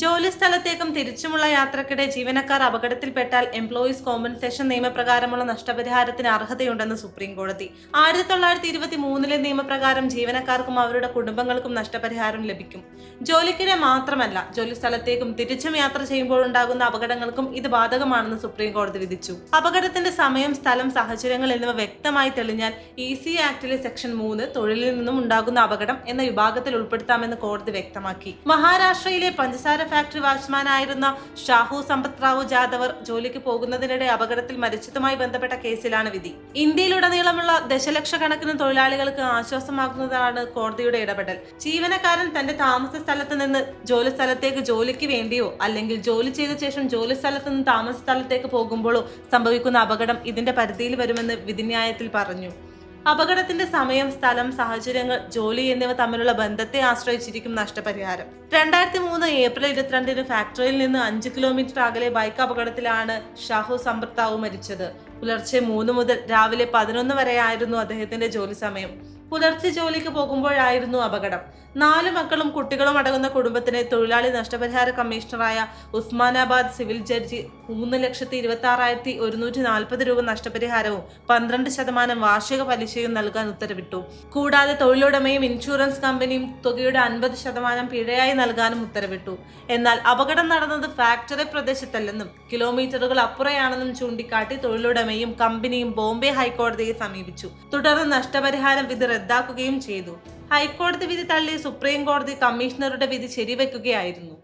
ജോലി സ്ഥലത്തേക്കും തിരിച്ചുമുള്ള യാത്രക്കിടെ ജീവനക്കാർ അപകടത്തിൽപ്പെട്ടാൽ എംപ്ലോയീസ് കോമ്പൻസേഷൻ നിയമപ്രകാരമുള്ള നഷ്ടപരിഹാരത്തിന് അർഹതയുണ്ടെന്ന് സുപ്രീം കോടതി ആയിരത്തി തൊള്ളായിരത്തി ഇരുപത്തി മൂന്നിലെ നിയമപ്രകാരം ജീവനക്കാർക്കും അവരുടെ കുടുംബങ്ങൾക്കും നഷ്ടപരിഹാരം ലഭിക്കും. ജോലിക്കിടെ മാത്രമല്ല ജോലിസ്ഥലത്തേക്കും തിരിച്ചും യാത്ര ചെയ്യുമ്പോഴുണ്ടാകുന്ന അപകടങ്ങൾക്കും ഇത് ബാധകമാണെന്ന് സുപ്രീം കോടതി വിധിച്ചു. അപകടത്തിന്റെ സമയം സ്ഥലം സാഹചര്യങ്ങൾ എന്നിവ വ്യക്തമായി തെളിഞ്ഞാൽ ഇ സി ആക്ടിലെ സെക്ഷൻ മൂന്ന് തൊഴിലിൽ നിന്നും ഉണ്ടാകുന്ന അപകടം എന്ന വിഭാഗത്തിൽ ഉൾപ്പെടുത്താമെന്ന് കോടതി വ്യക്തമാക്കി. മഹാരാഷ്ട്രയിലെ പഞ്ചസാര ഫാക്ടറി വാച്ച്മാനായിരുന്ന ഷാഹു സമ്പത് റാവു ജാദവർ ജോലിക്ക് പോകുന്നതിനിടെ അപകടത്തിൽ മരിച്ചതുമായി ബന്ധപ്പെട്ട കേസിലാണ് വിധി. ഇന്ത്യയിലുടനീളമുള്ള ദശലക്ഷക്കണക്കിന് തൊഴിലാളികൾക്ക് ആശ്വാസമാകുന്നതാണ് കോടതിയുടെ ഇടപെടൽ. ജീവനക്കാരൻ തന്റെ താമസ സ്ഥലത്ത് നിന്ന് ജോലി സ്ഥലത്തേക്ക് ജോലിക്ക് വേണ്ടിയോ അല്ലെങ്കിൽ ജോലി ചെയ്ത ശേഷം ജോലി സ്ഥലത്ത് നിന്ന് താമസ സ്ഥലത്തേക്ക് പോകുമ്പോഴോ സംഭവിക്കുന്ന അപകടം ഇതിന്റെ പരിധിയിൽ വരുമെന്ന് വിധിന്യായത്തിൽ പറഞ്ഞു. അപകടത്തിന്റെ സമയം സ്ഥലം സാഹചര്യങ്ങൾ ജോലി എന്നിവ തമ്മിലുള്ള ബന്ധത്തെ ആശ്രയിച്ചിരിക്കും നഷ്ടപരിഹാരം. രണ്ടായിരത്തി മൂന്ന് ഏപ്രിൽ ഇരുപത്തിരണ്ടിന് ഫാക്ടറിയിൽ നിന്ന് അഞ്ച് കിലോമീറ്റർ അകലെ ബൈക്ക് അപകടത്തിലാണ് ഷാഹു സമ്പർത്താവ് മരിച്ചത്. പുലർച്ചെ മൂന്ന് മുതൽ രാവിലെ പതിനൊന്ന് വരെയായിരുന്നു അദ്ദേഹത്തിന്റെ ജോലി സമയം. പുലർച്ചെ ജോലിക്ക് പോകുമ്പോഴായിരുന്നു അപകടം. നാല് മക്കളും കുട്ടികളും അടങ്ങുന്ന കുടുംബത്തിന് തൊഴിലാളി നഷ്ടപരിഹാര കമ്മീഷണറായ ഉസ്മാനാബാദ് സിവിൽ ജഡ്ജി മൂന്ന് ലക്ഷത്തി ഇരുപത്തി ആറായിരത്തി ഒരുന്നൂറ്റി നാൽപ്പത് രൂപ നഷ്ടപരിഹാരവും പന്ത്രണ്ട് ശതമാനം വാർഷിക പലിശയും നൽകാൻ ഉത്തരവിട്ടു. കൂടാതെ തൊഴിലുടമയും ഇൻഷുറൻസ് കമ്പനിയും തുകയുടെ അൻപത് ശതമാനം പിഴയായി നൽകാനും ഉത്തരവിട്ടു. എന്നാൽ അപകടം നടന്നത് ഫാക്ടറി പ്രദേശത്തല്ലെന്നും കിലോമീറ്ററുകൾ അപ്പുറയാണെന്നും ചൂണ്ടിക്കാട്ടി തൊഴിലുടമയും കമ്പനിയും ബോംബെ ഹൈക്കോടതിയെ സമീപിച്ചു. തുടർന്ന് നഷ്ടപരിഹാരം വിധി റദ്ദാക്കുകയും ചെയ്തു. ഹൈക്കോടതി വിധി തള്ളി സുപ്രീം കോടതി കമ്മീഷണറുടെ വിധി ശരിവെക്കുകയായിരുന്നു.